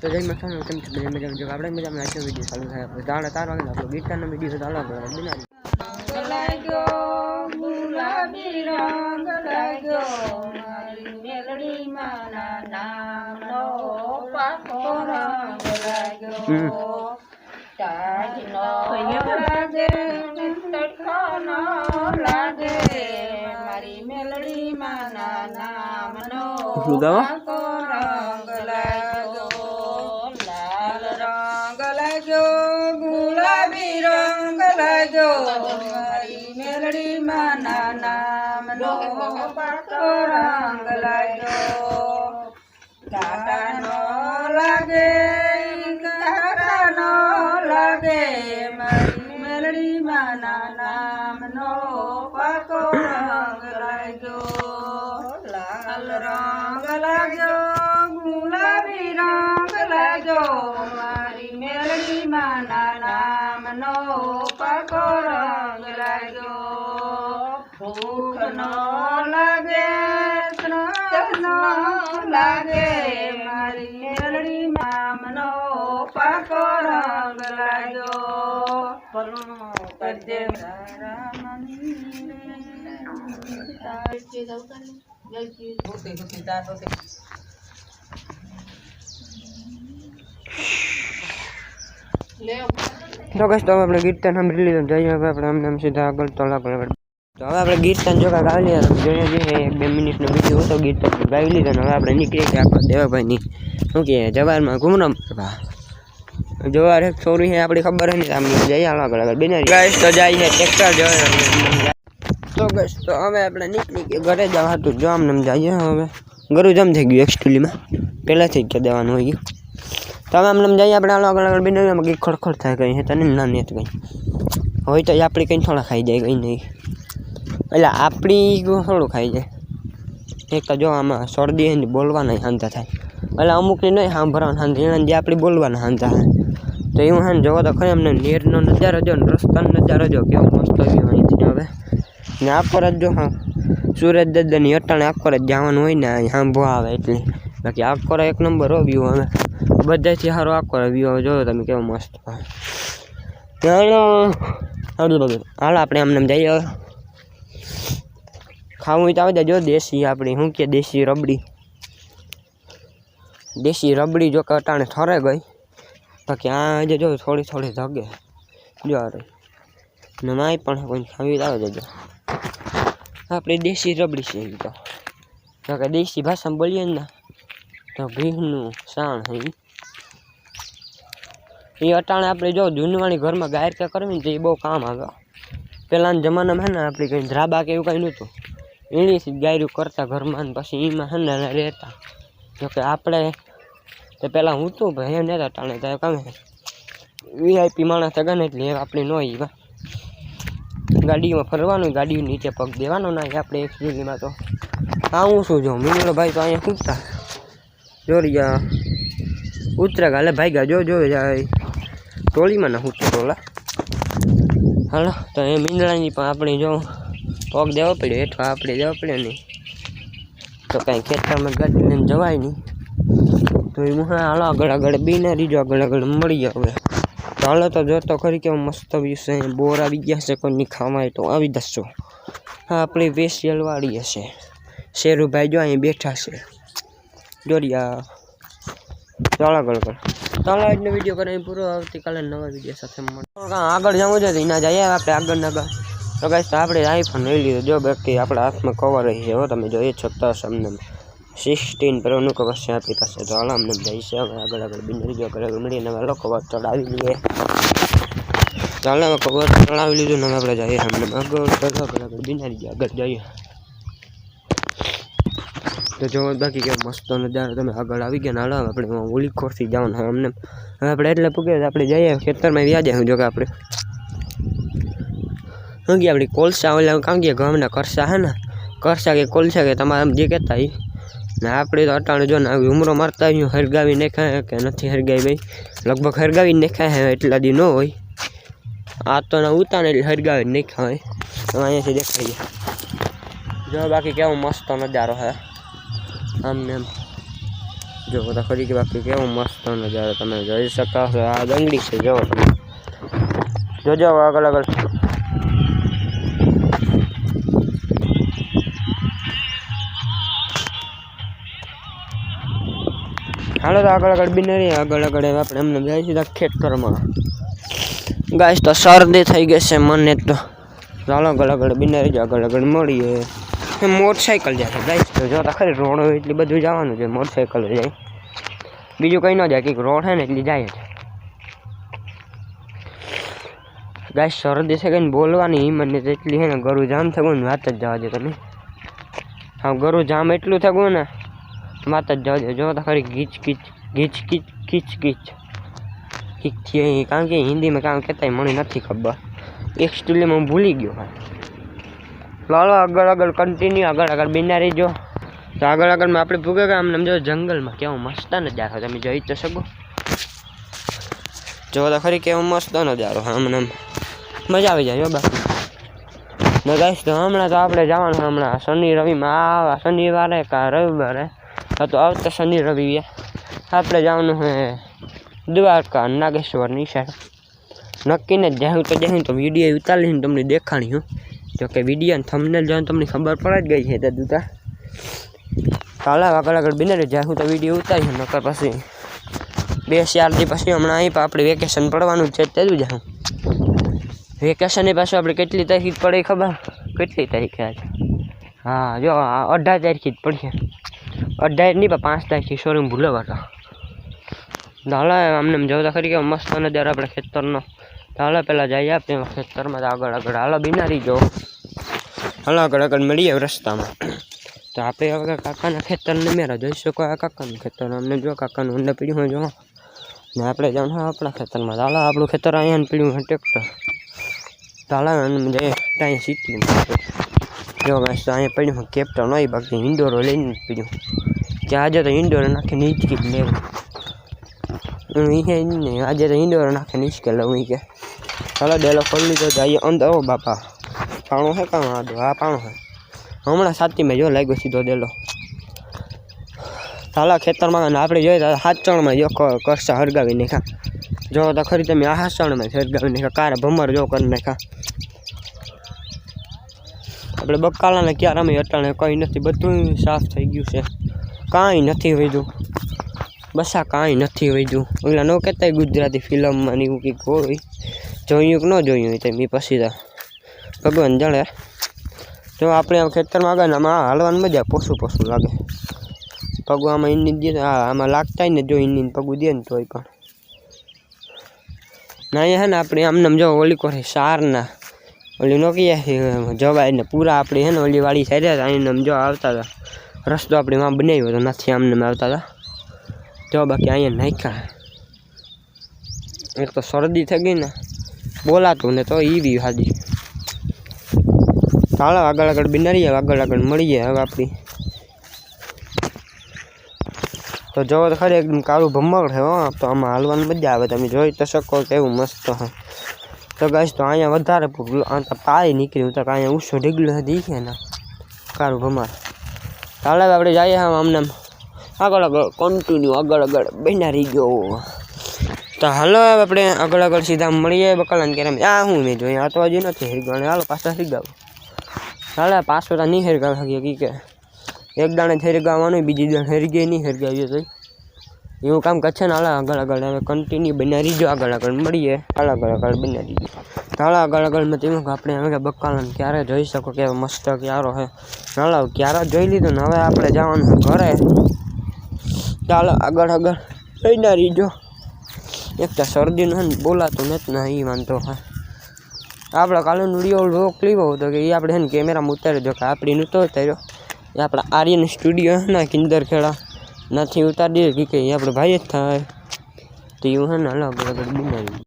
તો જય મસાનો કેમ છે? બધા મજામાં જો આપણે મજામાં આખો વીડિયો ચાલુ થાય. આપણે દાડા તાર વાગે આપણો ગીતાનો વીડિયો ચાલુ આપણે બનાવી લાગ્યો ગુલાબી રંગ લાગ્યો મારી મેલડી માના નામનો પાકો રંગ લાગ્યો તાજનો લાગે તડકાનો લાગે. મારી મેલડી માના નામનો શું ગાવા? મારી મેલડી માના નામનો પાકો રંગ લાગ્યો કાકાનો લાગે કાકાનો લાગે મારી મેલડી માના નામનો પાકો રંગ લાગ્યો. લાલ રંગ લાગ્યો ભૂખ નો લાગે ત્રણનો લાગે મારી મેલડી નામનો પાકો રંગ લાગ્યો પદ્ય તારા તો કશ તો હવે આપણે કીર્તન સાંભળી લીધું જઈએ હવે આપણે આમ નામ સીધા આગળ તો આગળ આગળ તો હવે આપણે કીર્તન જો કાંઈક ગાવી લીધા તમે જોઈએ જોઈએ, એક બે મિનિટનો વીડિયો હતો કીર્તન ગાવી લીધો ને હવે આપણે નીકળી ગયા આપણે દેવાભાઈની. શું કહે, જવારમાં ઘૂમરામ કરવા. જવાર એક છોરી છે, આપણી ખબર નથી, આમ જઈએ હાલો આગળ આગળ. બેના ગાઈસ તો જાય છે ટ્રેક્ટર જોઈએ તો ગઈશ તો હવે આપણે નીકળી ગયા, ઘરે જવા હતું જો આમ નામ જઈએ હવે. ગરું જમ થઈ ગયું એક્ચ્યુઅલીમાં પહેલાંથી જ કહી દેવાનું હોય ગયું. તો હવે આમ નામ જઈએ આપણે, હાલો, આગળ આગળ. બેના કંઈક ખડખડ થાય કંઈ છે તને ના નહીં કંઈ. હોય તો આપણી કંઈ થોડા ખાઈ જાય, કંઈ નહીં. એટલે આપણી થોડું ખાઈ જાય. એક તો જો આમાં શરદી હોય ને બોલવાના શાંતા થાય. એટલે અમુકની નહીં સાંભળવાના હાંતા એના જે આપણી બોલવાના શાંતા થાય તો એવું હા ને જોવો તો ખરી અમને નેરનો નજારો જો ને રસ્તાનો નજારો જો કેવો મસ્ત વ્યૂ અહીંથી હવે. ને આખો જ જો હા સુરત દાદાની અટાણે આખોર જ જવાનું હોય ને સાંભો આવે એટલે. બાકી આખો એક નંબર હો વ્યૂ હવે. બધાથી સારો આખો વ્યૂ આવે જોયો તમે કેવો મસ્ત હાલો. હાલો આપણે આમને જઈએ ખાવું હોય તો આવે જો દેશી આપણી શું કે દેશી રબડી? દેશી રબડી જો કે અટાણે ઠરે ગઈ, બાકી આ આજે જો થોડી થોડી ધગે જો આ રહી. ને માય પણ કોઈ ખાવી તો આવે જજો આપણી દેશી રબડી છે એ તો. જો કે દેશી ભાષામાં બોલીએ ને તો ભીહનું શાણ છે ઈ. એ અટાણે આપણે જો જૂનવાણી ઘરમાં ગાયર કે કરવી ને તો એ બહુ કામ આવે. પહેલાંના જમાનામાં હે ને આપણે કંઈ ધ્રાબા કે એવું કંઈ નહોતું. એણીથી જ ગાયરું કરતા ઘરમાં પછી એમાં હે ને રહેતા. જોકે આપણે તો પહેલાં હું તું ભાઈ એમ નહોતા ટાણે, તો કામે વીઆઈપી માણસ હતા ને એટલે આપણે ન એવા ગાડીમાં ફરવાનું ગાડી નીચે પગ દેવાનો ના આપણે એક જગ્યામાં તો. હા, હું શું જોઉં? મિનિલો ભાઈ, તો અહીંયા કૂદતા. જોરિયા ઉતરા ગાલે ભાઈ ગા જો જો ટોળીમાં ના ઉતરે ટોલા હાલો, તો એ મીંદડાની પણ આપણે જો પગ દેવો પડ્યો હેઠવા આપણે દેવો પડ્યો નહીં. તો કાંઈ ખેતરમાં લઈને જવાય નહીં. તો એ હું, હાલો આગળ આગળ બીને રીજો આગળ આગળ મળી જાવ હવે. તો હાલો તો જોતો ખરી કેવું મસ્ત વ્યૂ છે. બોર આવી ગયા છે, કોઈની ખાવાય તો આવી દસો હા, આપણી વેસિયલ વાળી હશે. શેરુભાઈ જો અહીં બેઠા છે. દોરિયા ચાલો આગળ આગળ ચાલો આજનો વીડિયો કરીને પૂરો. આવતીકાલે નવા વીડિયો સાથે આગળ જવું છે એના જઈએ આપણે આગળ આગળ તો કાંઈ તો આપણે આઈફોન લઈ લીધો. જો બાકી આપણા હાથમાં કવર રહી છે હો, તમે જોઈ છો હશો અમને સિક્સટીન પ્રોનું કવર છે આપણી પાસે. તો હાલ અમને જાય છે હવે આગળ આગળ બિનરી જો આગળ આગળ મળીને હવે લોકો કવર ચડાવી લઈએ. ચાલો હવે કવર ચડાવી લીધું ને આપણે જઈએ અમને આગળ. આગળ આગળ બિનારી આગળ જઈએ. તો જો બાકી કે મસ્ત નજારો તમે આગળ આવી ગયા હાલો આપણે ઓલી ખોરથી જવાનું અમને. આપણે એટલે પૂગે આપણે જઈએ, ખેતરમાં વ્યાજે જો કે આપણે. શું કે આપણી કોલસા ઓલા કામ કે ગામના કરસા હે ને? કરસા કે કોલસા કે તમારે આમ જે કહેતા એ ને આપણે તો અટાણે જો ને આવી ઉમરો મારતા આવ્યું હરગાવી નાખાય કે નથી હરગાવી ભાઈ? લગભગ હરગાવી નાખાય હે એટલા દી ન હોય. આ તો ના ઉતાને એટલે હરગાવી નાખ્યા હોય હવે અહીંયાથી દેખાઈ ગયા. જો બાકી કેવો મસ્ત નજારો હે. આમ ને એમ જો બધા ખરી કે બાકી કેવું મસ્ત નજારો તમે જોઈ શકો છો આ દંગડી છે, જો. તમે જોજો આગળ આગળ. હાલો તો આગળ આગળ બી નહીં, આગળ આગળ એવા આપણે એમને જાય સીધા ખેતરમાં. ગાય તો શરદી થઈ ગઈ છે મને તો. ચાલો આગળ આગળ બિનારી નહીં, આગળ આગળ મળીએ. મોટરસાઇકલ જાય ગાઈસ તો જો ખરી રોડ હોય એટલી બધું જવાનું છે મોટરસાઇકલ જાય. બીજું કંઈ ન જાય, કંઈક રોડ છે ને એટલી જાય છે ગાય શરદી છે કંઈ બોલવાની નથી એટલી છે ને ગરું જામ થયું ને વાત જ જવા દે તમે હા ગરું જામ એટલું થયું ને વાત જ જવા દે જો તો ખરી ગીચ કીચ ગીચ કીચ કીચ કીચ કીચથી કારણ કે હિન્દીમાં કામ કહેતા મને નથી ખબર એક સ્ટીલમાં હું ભૂલી ગયો હા લાલો આગળ આગળ કન્ટિન્યુ આગળ આગળ બિનારી જો તો આગળ આગળમાં આપણે ભૂગે કે આમને જો જંગલમાં કેવો મસ્ત નજારો તમે જોઈ તો શકો. જો તો ખરી કેવો મસ્ત નજારો આમને આમ મજા આવી જાય હો બાકી ને ગાઈશ તો હમણાં તો આપણે જવાનું છે હમણાં. શનિ રવિમાં આ શનિવારે કા રવિવારે આ તો આવતા શનિ રવિએ આપણે જવાનું છે દ્વારકા નાગેશ્વરની સાઈડ નક્કીને જ જાઉં તો જાઉં તો વીડિયો ઉતારીને તમને દેખાણી, હું. જો કે વીડિયો થમને જોઈને તમને ખબર પડે જ ગઈ છે તે દૂતા કાલે આગળ આગળ બિને જાઉં તો વીડિયો ઉતારી નકર પછી બે, ચાર દી પછી હમણાં અહીં આપણે વેકેશન પડવાનું છે, તે જ જાઉં. વેકેશનની પાછું આપણે કેટલી તારીખ પડે એ ખબર? કેટલી તારીખે આજે? હા, જો, આ અઢાર તારીખે જ પડીએ અઢાર નહીં, પણ પાંચ તારીખથી શોરૂમ ભૂલો હતો હાલો આમને જોતા ખરી કે મસ્ત નજારો આપણે ખેતરનો. હાલો પહેલાં જઈએ આપણે ખેતરમાં આગળ આગળ. હાલો, બિનારી જો. હાલો, આગળ આગળ મળીએ રસ્તામાં. તો આપણે હવે કાકાના ખેતરને મેરા જોઈ શકો આ કાકાનું ખેતર? અમને જો કાકાનું ઊંડા પીડ્યું હોય જો. ને આપણે જાઉં હા આપણા ખેતરમાં. હાલો આપણું ખેતર અહીંયા પીડ્યું હોય ટ્રેક્ટર. હાલો જઈએ ત્યાં સિટીમાં જો તો અહીંયા પડ્યું કેપ્ટન હોય, બાકી ઇન્ડોરો લઈને પડ્યું. કે આજે તો ઇન્ડોર નાખીને હિંચકી લેવું હું એ આજે તો ઇન્ડોર નાખીને હિંચકે લઉં કે ચાલો ડેલો ખોલી લીધો તો અહીંયા અંદર આવો બાપા. પાણું છે કામ આ આ પાણું છે હમણાં સાતીમાં જો લાગ્યો સીધો ડેલો. ચાલો ખેતરમાં આપણે જોઈએ તો હાચણમાં જો કરશે હરગાવી નાખા જો તો ખરી તમે આ હાચણમાં હરગાવી નાખા કાર ભમર જો કરી નાખા આપણે બકાલાને ક્યાં રમી અટાણે કંઈ નથી, બધું સાફ થઈ ગયું છે. કાંઈ નથી વધ્યું. બસ આ કાંઈ નથી વધ્યું. ઓલા ન કહેતા ગુજરાતી ફિલ્મમાં ને એવું કંઈક હોય. જોયું કે ન જોયું હોય ઈ પછી ભગવાન જાણે. જો આપણે આમ ખેતરમાં આગળ આમાં હાલવાની મજા પોસું પોસું લાગે. પગું આમાં ઈની દે આમાં લાગતા ને જો ઈની પગું દે ને તોય પણ. ના, અહીંયા હે ને આપણે આમને આમ જો ઓલી કોરે સારના ઓલી નોકીએ જવાય આવીને પૂરા આપણી હે ને ઓલી વાળી સાઈડ આવીને આમ જો આવતા હતા. રસ્તો આપણે માં બનાવ્યો તો નથી આમને આવતા હતા. જો બાકી અહીંયા નાખ્યા. એક તો શરદી થઈ ગઈ ને. બોલાતું ને તો એ બી હાજી. ચાલો, આગળ આગળ બિનારીએ, આગળ આગળ મળીએ હવે આપણી તો જોવો તો ખરી, એકદમ કાળું ભમર છે હો તો આમાં હાલવાની મજા આવે. તમે જોઈ તો શકો કેવું મસ્ત છે. તો ગાઈશ તો અહીંયા વધારે તો નીકળ્યું તો અહીંયા ઊંચો ઢીગલો દીખે ને. કાળું ભમાર. ચાલે આપણે જઈએ આમ આમને આમ. આગળ આગળ કન્ટિન્યુ આગળ આગળ બેનારી ગયો. તો હાલો આપણે આગળ આગળ સીધા મળીએ બકલાને કેરમ આ હું મેં જોઈ, આ તો હજી નથી હેરગાણે હાલો પાછા હેરગાવ. ચાલે પાછો તો નહીં હેરગાવ હકી કી. એક દાણે હેરગાવાનું બીજી દાણે હેરગે નહીં હેરગાવીએ તો એવું કામ કરશે ને હાલ આગળ આગળ હવે કન્ટિન્યુ બનાવી જો આગળ આગળ મળીએ. હાલ આગળ આગળ બનાવી હાલ આગળ આગળ મેં તેમાં કે આપણે હવે બકાલાને ક્યારે જોઈ શકો કે મસ્ત ક્યારો છે હાલ ક્યારે જોઈ લીધું ને હવે આપણે જવાનું છે ઘરે. ચાલો આગળ આગળ બનાવી જો એક તો શરદીનું છે ને બોલાતું નથી ને એ વાંધો હા. આપણે કાલે વીડિયો રોક લીધો હતો કે એ આપણે છે ને કેમેરામાં ઉતારી દો કે આપણી નહોતો ઉતાર્યો. એ આપણા આર્યન સ્ટુડિયો છે ને કિંદર ખેડા નથી ઉતારી દે કે આપણે ભાઈ જ થાય. તો એવું હે ને અલગ અલગ બનાવી